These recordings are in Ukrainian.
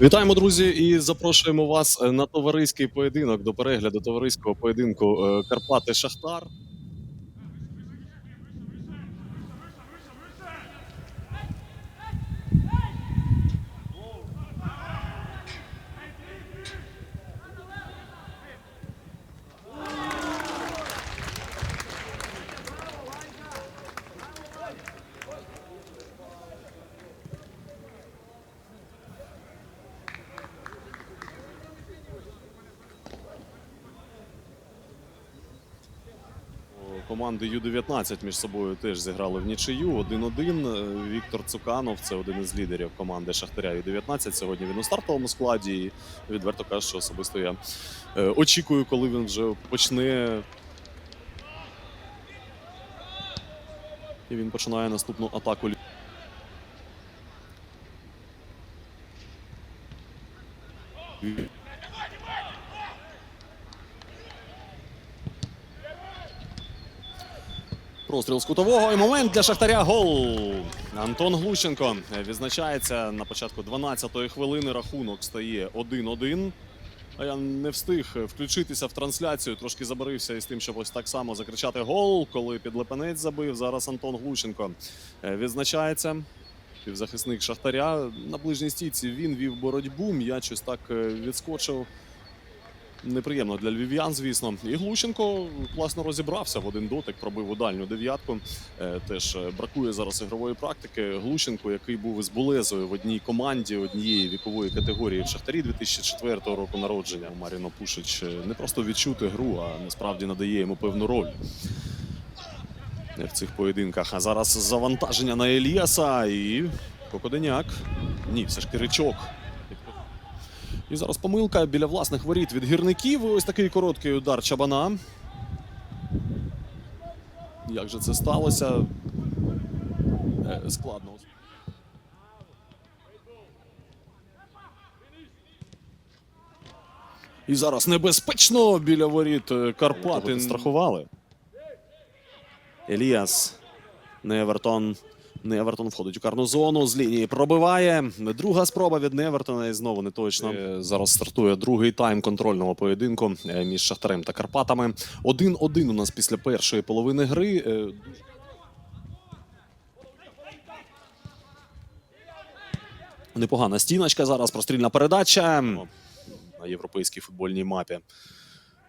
Вітаємо, друзі, і запрошуємо вас е, на товариський поєдинок до перегляду товариського поєдинку е, Карпати Шахтар. Команди Ю-19 між собою теж зіграли в нічию 1-1. Е, Віктор Цуканов це один із лідерів команди Шахтаря Ю-19. Сьогодні він у стартовому складі. І відверто кажу, що особисто я е, очікую, коли він вже почне. І він починає наступну атаку. Простріл з кутового і момент для Шахтаря. Гол. Антон Глущенко відзначається на початку 12-ї хвилини. Рахунок стає 1-1. А я не встиг включитися в трансляцію. Трошки забарився із тим, щоб ось так само закричати гол, коли підлепенець забив. Зараз Антон Глущенко відзначається. Півзахисник Шахтаря на ближній стійці він вів боротьбу. М'яч ось так е, відскочив. Неприємно для львів'ян, звісно. І Глущенко класно розібрався в один дотик, пробив у дальню дев'ятку. Е, Теж е, бракує зараз ігрової практики. Глущенко, який був із Болезою в одній команді однієї вікової категорії в Шахтарі 2004 року народження. Маріно Пушич е, не просто відчути гру, а насправді надає йому певну роль. В цих поєдинках. А зараз завантаження на Еліаса і Кокоденяк. Ні, все ж Киричок. І зараз помилка біля власних воріт від гірників. І Ось такий короткий удар Чабана. Як же це сталося? Е, Складно. І зараз небезпечно біля воріт е, Карпати страхували. Еліас. Невертон. Невертон входить у карну зону. З лінії пробиває. Друга спроба від Невертона. І знову не точно. Е, Зараз стартує другий тайм контрольного поєдинку е, між Шахтарем та Карпатами. 1-1 у нас після першої половини гри. Е, Непогана стіночка зараз. Прострільна передача на європейській футбольній мапі.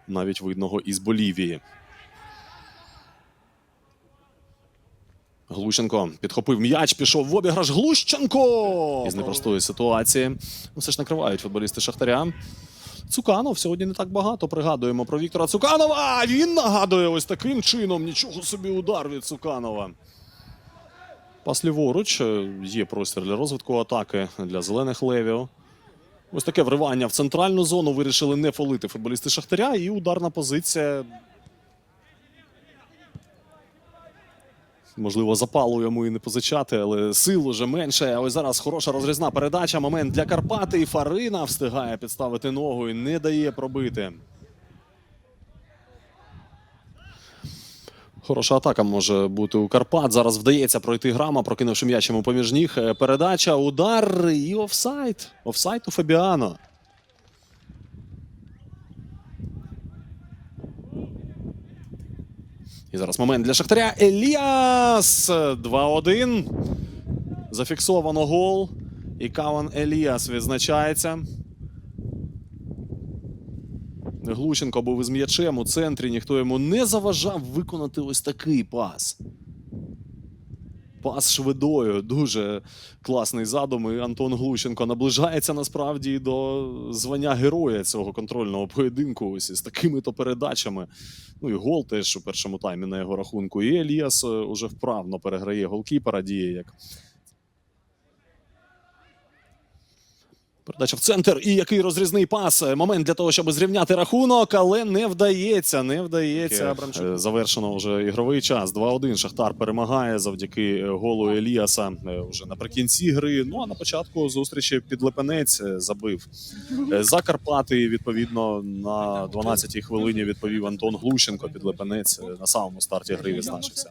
Навіть видного із Болівії. Глущенко підхопив м'яч, пішов в обіграш. Глущенко! Із непростої ситуації. Ну, Все ж накривають футболісти Шахтаря. Цуканов сьогодні не так багато. Пригадуємо про Віктора Цуканова. Він нагадує ось таким чином. Нічого собі удар від Цуканова. Пас ліворуч. Є простір для розвитку атаки для зелених левів. Ось таке вривання в центральну зону. Вирішили не фолити футболісти Шахтаря. І ударна позиція Можливо, запалу йому і не позичати, але сил уже менше. Ось зараз хороша розрізна передача. Момент для Карпати. І Фарина встигає підставити ногу і не дає пробити. Хороша атака може бути у Карпат. Зараз вдається пройти грама, прокинувши м'яч йому поміж ніг. Е, Передача, удар і офсайд. Офсайд у Фабіано. І зараз момент для Шахтаря. Еліас 2-1. Зафіксовано гол. І Каван Еліас відзначається. Глущенко був із м'ячем у центрі. Ніхто йому не заважав виконати ось такий пас. Пас швидою. Дуже класний задум. І Антон Глущенко наближається насправді до звання героя цього контрольного поєдинку. Ось із такими то передачами. Ну і гол теж у першому таймі на його рахунку. І Еліас е, уже вправно переграє голкіпера, діє як. Передача в центр. І який розрізний пас. Момент для того, щоб зрівняти рахунок, але не вдається. Не вдається. Абрамчук. Е, Завершено вже ігровий час. 2-1. Шахтар перемагає завдяки е, голу Еліаса е, вже наприкінці гри. Ну а на початку зустрічі підлепенець е, забив Е, за Карпати. Відповідно, на 12-й хвилині відповів Антон Глущенко. Підлепенець е, на самому старті гри відзначився.